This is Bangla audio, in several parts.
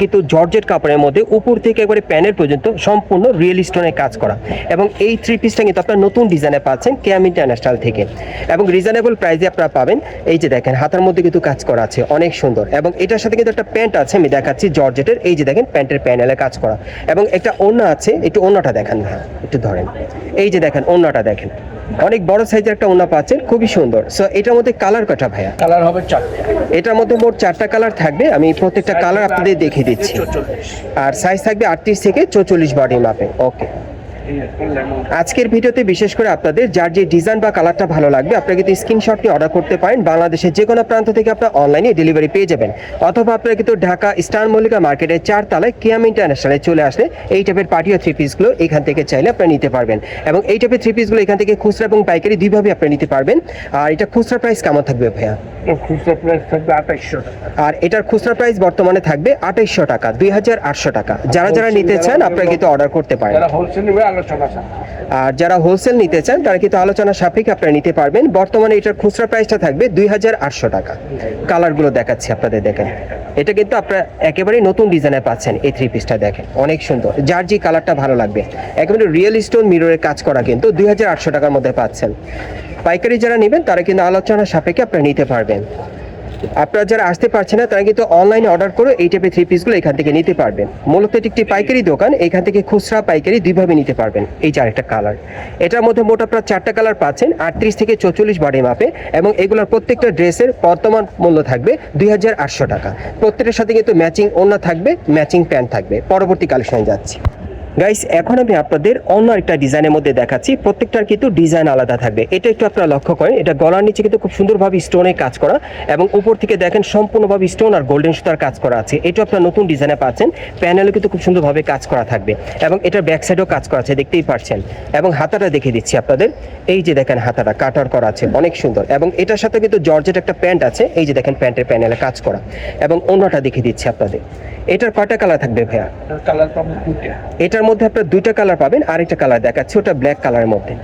কিন্তু জর্জেট কাপড়ের মধ্যে উপর থেকে একবারে প্যানেল পর্যন্ত সম্পূর্ণ রিয়েল স্টোনের কাজ করা। এবং এই থ্রি পিসটা কিন্তু আপনার নতুন ডিজাইনে পাচ্ছেন কেয়াম ইন্টারন্যাশনাল থেকে। এবং রিজনেবল প্রাইসে আপনারা পাবেন, এই যে দেখেন, হাতার মধ্যে কিন্তু কাজ করা আছে, অনেক সুন্দর। এবং এটার সাথে কিন্তু একটা প্যান্ট আছে, আমি দেখাচ্ছি জর্জেটের, এই যে দেখেন, প্যান্টের প্যানেলে কাজ করা। এবং একটা ওড়না আছে, একটু ওড়নাটা দেখেন ভাই একটু ধরেন। এই যে দেখেন, ওড়নাটা দেখেন। অনেক বড় সাইজের একটা ওনা পাচ্ছেন খুবই সুন্দর। সো এটার মধ্যে কালার কটা ভাইয়া? কালার হবে চারটা। এটার মধ্যে মোট চারটা কালার থাকবে আমি প্রত্যেকটা কালার আপনাদের দেখিয়ে দিচ্ছি। আর সাইজ থাকবে আটত্রিশ থেকে চৌচল্লিশ বডি মাপে ওকে আজকের ভিডিওতে বিশেষ করে আপনাদের যার যে ডিজাইন বা কালারটা ভালো লাগবে আপনারা কিন্তু স্ক্রিনশট নিয়ে অর্ডার করতে পারেন। বাংলাদেশের যে কোনো প্রান্ত থেকে আপনারা অনলাইনে ডেলিভারি পেয়ে যাবেন। অথবা আপনারা কিন্তু ঢাকা স্টার মল্লিকা মার্কেটের চার তলায় কিয়াম ইন্টারন্যাশনালে চলে আসলে এই টাইপের পার্টি ও থ্রি পিসগুলো এখান থেকে চাইলে আপনারা নিতে পারবেন। এবং এই টাইপের থ্রি পিসগুলো এখান থেকে খুচরা এবং পাইকারি দুইভাবে আপনারা নিতে পারবেন। আর এটা খুচরা প্রাইস কেমন থাকবে ভাইয়া? খুচরা প্রাইস থাকবে আঠাইশশো আর এটার খুচরা প্রাইস বর্তমানে থাকবে আঠাইশশো টাকা দুই হাজার আটশো টাকা। যারা যারা নিতে চান আপনারা কিন্তু অর্ডার করতে পারেন। আর যারা হোলসেল নিতে চান, তারা কিন্তু আলোচনা সাপেক্ষে আপনারা নিতে পারবেন। বর্তমানে এটার খুচরা প্রাইসটা থাকবে দুই হাজার আটশো টাকা। কালারগুলো দেখাচ্ছি আপনাদের, দেখেন। এটা কিন্তু আপনারা একেবারেই নতুন ডিজাইনে পাচ্ছেন, এই থ্রি পিসটা দেখেন। অনেক সুন্দর। যার যে কালারটা ভালো লাগবে। একেবারে রিয়েল স্টোন মিররের কাজ করা কিন্তু দুই হাজার আটশো টাকার মধ্যে পাচ্ছেন। পাইকারি যারা নেবেন, তারা কিন্তু আলোচনা সাপেক্ষে আপনারা নিতে পারবেন। আপনারা যারা আসতে পারছেন না তারা কিন্তু অনলাইনে অর্ডার করে এই টাইপের থ্রি পিসগুলো এখান থেকে নিতে পারবেন। মূলত এটি একটি পাইকারি দোকান এখান থেকে খুচরা পাইকারি দুইভাবে নিতে পারবেন। এই যে আরেকটা কালার এটার মধ্যে মোট আপনারা চারটা কালার পাচ্ছেন আটত্রিশ থেকে চৌচল্লিশ বডি মাপে এবং এগুলোর প্রত্যেকটা ড্রেসের বর্তমান মূল্য থাকবে দুই হাজার আটশো টাকা। প্রত্যেকটার সাথে কিন্তু ম্যাচিং ওড়না থাকবে ম্যাচিং প্যান্ট থাকবে। পরবর্তী কালেকশনে যাচ্ছি। গাইস এখন আমি আপনাদের অন্য একটা ডিজাইনের মধ্যে দেখাচ্ছি। প্রত্যেকটার কিন্তু ডিজাইন আলাদা থাকবে। এটা একটু আপনারা লক্ষ্য করেন এটা গলার নিচে কিন্তু খুব সুন্দরভাবে স্টোনে কাজ করা এবং উপর থেকে দেখেন সম্পূর্ণভাবে স্টোন আর গোল্ডেন সুতার কাজ করা আছে। এটা আপনার নতুন ডিজাইনে পাচ্ছেন প্যানেলও কিন্তু খুব সুন্দরভাবে কাজ করা থাকবে এবং এটার ব্যাক সাইডেও কাজ করা আছে দেখতেই পাচ্ছেন এবং হাতাটা দেখে দিচ্ছি আপনাদের। এই যে দেখেন হাতাটা কাটার করা আছে অনেক সুন্দর। এবং এটার সাথে কিন্তু জর্জেট একটা প্যান্ট আছে এই যে দেখেন প্যান্টের প্যানেলে কাজ করা। এবং অন্যটা দেখে দিচ্ছি আপনাদের। এটার কয়টা কালার থাকবে ভাইয়া? কালার দুইটা এটার মধ্যে আপনার দুইটা কালার পাবেন আরেকটা কালার দেখাচ্ছি ওটা ব্ল্যাক কালারের মধ্যে।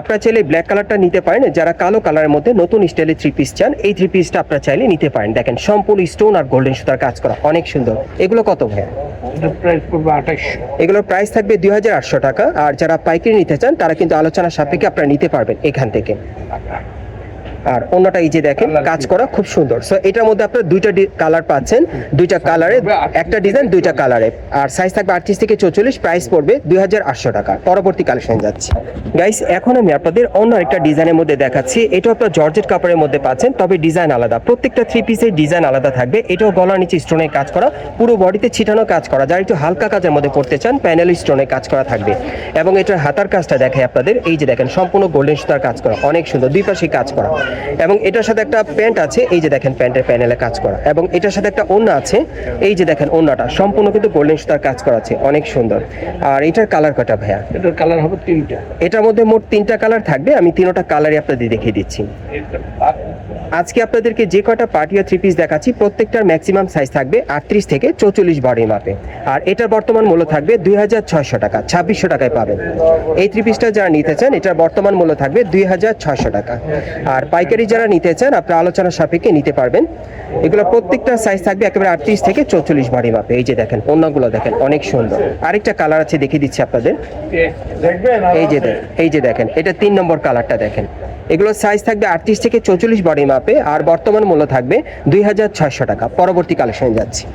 আপনারা চাইলে ব্ল্যাক কালারটা নিতে পারেন যারা কালো কালারের মধ্যে নতুন স্টাইলের থ্রি পিস চান এই থ্রি পিসটা আপনারা চাইলে নিতে পারেন। দেখেন সম্পূর্ণ স্টোন আর গোল্ডেন সুতার কাজ করা অনেক সুন্দর। এগুলো কত ভাইয়া এগুলোর প্রাইস থাকবে দুই হাজার আটশো টাকা আর যারা পাইকারি নিতে চান তারা কিন্তু আলোচনা সাপেক্ষে আপনারা নিতে পারবেন এখান থেকে। আর অন্যটা এই যে দেখেন কাজ করা খুব সুন্দর। সো এটার মধ্যে আপনার দুইটা কালার পাচ্ছেন দুইটা কালারে একটা ডিজাইন দুইটা কালারে। আর সাইজ থাকবে আটত্রিশ থেকে চৌচল্লিশ প্রাইস পড়বে দুই হাজার আটশো টাকা। পরবর্তী কালেকশন যাচ্ছে। গাইস এখন আমি আপনাদের অন্য একটা ডিজাইনের মধ্যে দেখাচ্ছি। এটা আপনার জর্জেট কাপড়ের মধ্যে পাচ্ছেন তবে ডিজাইন আলাদা। প্রত্যেকটা থ্রি পিসের ডিজাইন আলাদা থাকবে। এটাও গলার নিচে স্টোনের কাজ করা পুরো বডিতে ছিটানো কাজ করা। যারা একটু হালকা কাজের মধ্যে পড়তে চান প্যানেল স্টোনে কাজ করা থাকবে। এবং এটার হাতার কাজটা দেখায় আপনাদের। এই যে দেখেন সম্পূর্ণ গোল্ডেন সুতার কাজ করা অনেক সুন্দর। দুই পাশে কাজ করা। এবং এটার সাথে একটা প্যান্ট আছে এই যে দেখেন প্যান্টের প্যানেলে কাজ করা। এবং এটার সাথে একটা ওড়না আছে এই যে দেখেন ওড়নাটা সম্পূর্ণ কিন্তু গোল্ডেন সুতার কাজ করা আছে অনেক সুন্দর। আর এটার কালার কটা ভাইয়া? এটার কালার হবে তিনটা। এটার মধ্যে মোট তিনটা কালার থাকবে আমি তিনটা কালারই আপনাদের দেখিয়ে দিচ্ছি। আজকে আপনাদেরকে যে কটা আর থ্রি পিস দেখাচ্ছি, প্রত্যেকটার ম্যাক্সিমাম সাইজ থাকবে আটত্রিশ থেকে চৌচল্লিশ বডি মাপে। আর এটার বর্তমান মূল্য থাকবে দুই হাজার ছয়শো টাকা, ছাব্বিশশো টাকায় পাবেন। এই থ্রি পিসটা যারা নিতে চান, এটার বর্তমান মূল্য থাকবে দুই হাজার ছয়শো টাকা। আর পাইকারি যারা নিতে চান, আপনারা আলোচনা সাপেক্ষে নিতে পারবেন। এগুলো প্রত্যেকটা সাইজ থাকবে একেবারে আটত্রিশ থেকে চৌচল্লিশ বাড়ি মাপে। এই যে দেখেন অন্যগুলো দেখেন অনেক সুন্দর। আরেকটা কালার আছে দেখিয়ে দিচ্ছি আপনাদের। এই যে দেখ- এই যে দেখেন এটা তিন নম্বর কালারটা দেখেন। এগুলো সাইজ থাকবে আটত্রিশ থেকে চৌচল্লিশ বডি মাপে আর বর্তমান মূল্য থাকবে দুই হাজার ছয়শো টাকা। পরবর্তী কালেকশন যাচ্ছি।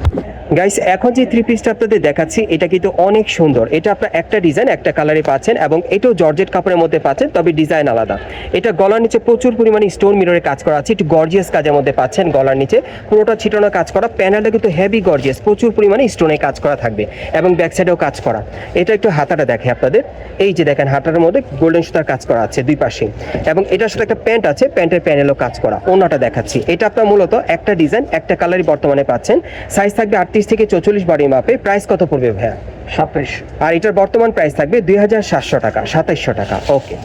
গাইস এখন যে থ্রি পিসটা আপনাদের দেখাচ্ছি, এটা কিন্তু অনেক সুন্দর। এটা আপনার একটা ডিজাইন একটা কালারে পাচ্ছেন এবং এটাও জর্জেট কাপড়ের মধ্যে পাচ্ছেন, তবে ডিজাইন আলাদা। এটা গলার নিচে প্রচুর পরিমাণে স্টোন মিররে কাজ করা আছে, একটু গর্জিয়াস কাজের মধ্যে পাচ্ছেন গলার নিচে। পুরোটা ছিটানো কাজ করা প্যানেলটা কিন্তু হেভি গর্জিয়াস প্রচুর পরিমাণে স্টোনে কাজ করা থাকবে এবং ব্যাক সাইডেও কাজ করা। এটা একটু হাতাটা দেখে আপনাদের। এই যে দেখেন, হাতার মধ্যে গোল্ডেন সুতার কাজ করা আছে দুই পাশে। এবং এটার সাথে একটা প্যান্ট আছে প্যান্টের প্যানেলও কাজ করা। অন্যটা দেখাচ্ছি। এটা আপনার মূলত একটা ডিজাইন একটা কালারই বর্তমানে পাচ্ছেন। সাইজ থাকবে আটত্রিশ থেকে চৌচল্লিশ বডি মাপে প্রাইস কত পড়বে ভাইয়া? সাতাইশশো আর এটার বর্তমান প্রাইস থাকবে দুই হাজার সাতশো টাকা সাতাইশশো টাকা। ওকে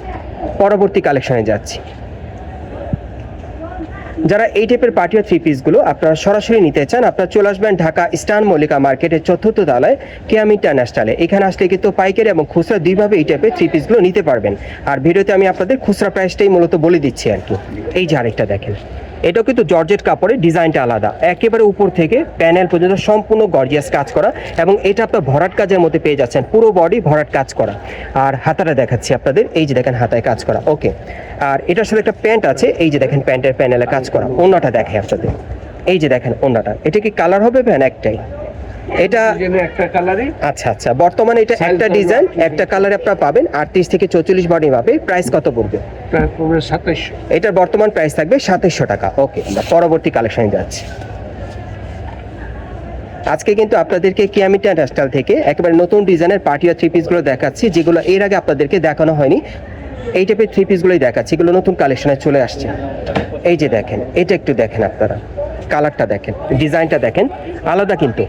পরবর্তী কালেকশনে যাচ্ছি। যারা এই টাইপের পার্টি থ্রি পিসগুলো আপনারা সরাসরি নিতে চান আপনারা চলে আসবেন ঢাকা স্টান মল্লিকা মার্কেটের চতুর্থ তলায় কেয়াম ইন্টারন্যাশনালে এখানে আসলে কিন্তু পাইকারি এবং খুচরা দুইভাবে এই টাইপের থ্রি পিসগুলো নিতে পারবেন। আর ভিডিওতে আমি আপনাদের খুচরা প্রাইসটাই মূলত বলে দিচ্ছি আর কি। এই যে আরেকটা দেখেন। এটাও কিন্তু জর্জেট কাপড়ের ডিজাইনটা আলাদা। একেবারে উপর থেকে প্যানেল পর্যন্ত সম্পূর্ণ গর্জিয়াস কাজ করা এবং এটা আপনার ভরাট কাজের মধ্যে পেয়ে যাচ্ছেন। পুরো বডি ভরাট কাজ করা। আর হাতাটা দেখাচ্ছি আপনাদের। এই যে দেখেন হাতায় কাজ করা। ওকে। আর এটার সাথে একটা প্যান্ট আছে। এই যে দেখেন প্যান্টের প্যানেলে কাজ করা। অন্যটা দেখে আপনাদের। এই যে দেখেন অন্যটা এটা কি কালার হবে ভ্যান একটাই? এটা একটা কালারই আচ্ছা আচ্ছা। বর্তমানে এটা একটা ডিজাইন একটা কালারে আপনারা পাবেন। আটত্রিশ থেকে চৌচল্লিশ বডি মাপে। প্রাইস কত পড়বে? সাতাইশশো। এটার বর্তমান প্রাইস থাকবে সাতাইশশো টাকা। ওকে আমরা পরবর্তী কালেকশনে যাচ্ছি। আজকে কিন্তু আপনাদেরকে কিয়ামিটা ন্যাশনাল থেকে একেবারে নতুন ডিজাইনের পার্টি আর থ্রি পিসগুলো দেখাচ্ছি যেগুলো এর আগে আপনাদেরকে দেখানো হয়নি। এই টাইপের থ্রি পিসগুলোই দেখাচ্ছি এগুলো নতুন কালেকশনে চলে আসছে। এই যে দেখেন এটা একটু দেখেন আপনারা। কালারটা দেখেন ডিজাইনটা দেখেন আলাদা কিন্তু।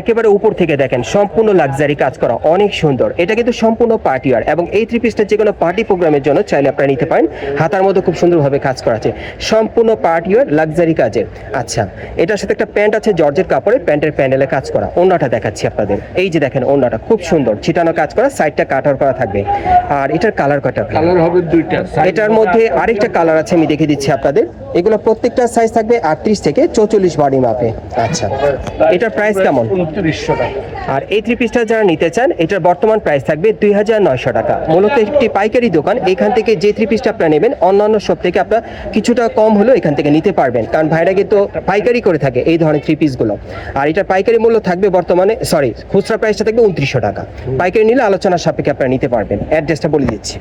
একেবারে উপর থেকে দেখেন সম্পূর্ণ লাক্সারি কাজ করা অনেক সুন্দর। এটা কিন্তু সম্পূর্ণ পার্টি ওয়ার এবং এই থ্রি পিসটা যে কোনো পার্টি প্রোগ্রামের জন্য চাইলে আপনারা নিতে পারেন। হাতার মধ্যে খুব সুন্দরভাবে কাজ করা আছে। সম্পূর্ণ পার্টি ওয়ার লাক্সারি কাজের। আচ্ছা এটার সাথে একটা প্যান্ট আছে জর্জের কাপড়ে প্যান্টের প্যান্ডেলে কাজ করা। ওন্নাটা দেখাচ্ছি আপনাদের। এই যে দেখেন ওন্নাটা খুব সুন্দর। ছিটানো কাজ করা সাইডটা কাটার করা থাকবে। আর এটার কালার কটা কালার হবে দুইটা। এটার মধ্যে আরেকটা কালার আছে আমি দেখে দিচ্ছি আপনাদের। এগুলো প্রত্যেকটা সাইজ থাকবে আটত্রিশ থেকে চৌচল্লিশ বডি মাপে। আচ্ছা। এটার প্রাইস কেমন? উনত্রিশশো টাকা। আর এই থ্রি পিসটা যারা নিতে চান এটার বর্তমান প্রাইস থাকবে দুই হাজার নয়শো টাকা। মূলত একটি পাইকারি দোকান এখান থেকে যে থ্রি পিসটা আপনারা নেবেন অন্যান্য সব থেকে আপনার কিছুটা কম হলেও এখান থেকে নিতে পারবেন। কারণ ভাইরা কিন্তু পাইকারি করে থাকে এই ধরনের থ্রি পিসগুলো আর এটা পাইকারি মূল্য থাকবে বর্তমানে সরি খুচরা প্রাইসটা থাকবে উনত্রিশশো টাকা। পাইকারি নিলে আলোচনার সাপেক্ষে আপনারা নিতে পারবেন। অ্যাড্রেসটা বলে দিচ্ছি।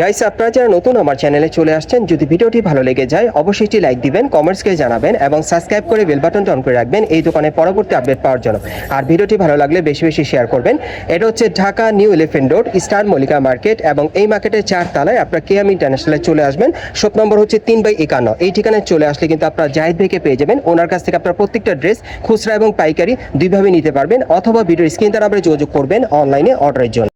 গাইস আপনারা যারা নতুন আমার চ্যানেলে চলে আসছেন, যদি ভিডিওটি ভালো লেগে যায়, অবশ্যই একটি লাইক দিবেন কমেন্টসকে জানাবেন, এবং সাবস্ক্রাইব করে বেল বাটনটা অন করে রাখবেন এই দোকানে পরবর্তী আপডেট পাওয়ার জন্য। আর ভিডিওটি ভালো লাগলে বেশি বেশি শেয়ার করবেন। এটা হচ্ছে Dhaka new elephant road star Mallika market এবং এই মার্কেটের চার তালায় আপনার কেএম ইন্টারন্যাশনালে চলে আসবেন। শপ নম্বর হচ্ছে তিন বাই একান্ন। এই ঠিকানায় চলে আসলে কিন্তু আপনার জাহিদ ভাইকে পেয়ে যাবেন। ওনার কাছ থেকে আপনার প্রত্যেকটা ড্রেস খুচরা এবং পাইকারি দুইভাবে নিতে পারবেন, অথবা ভিডিও স্ক্রিন দ্বারা আপনি যোগাযোগ করবেন অনলাইনে অর্ডারের জন্য।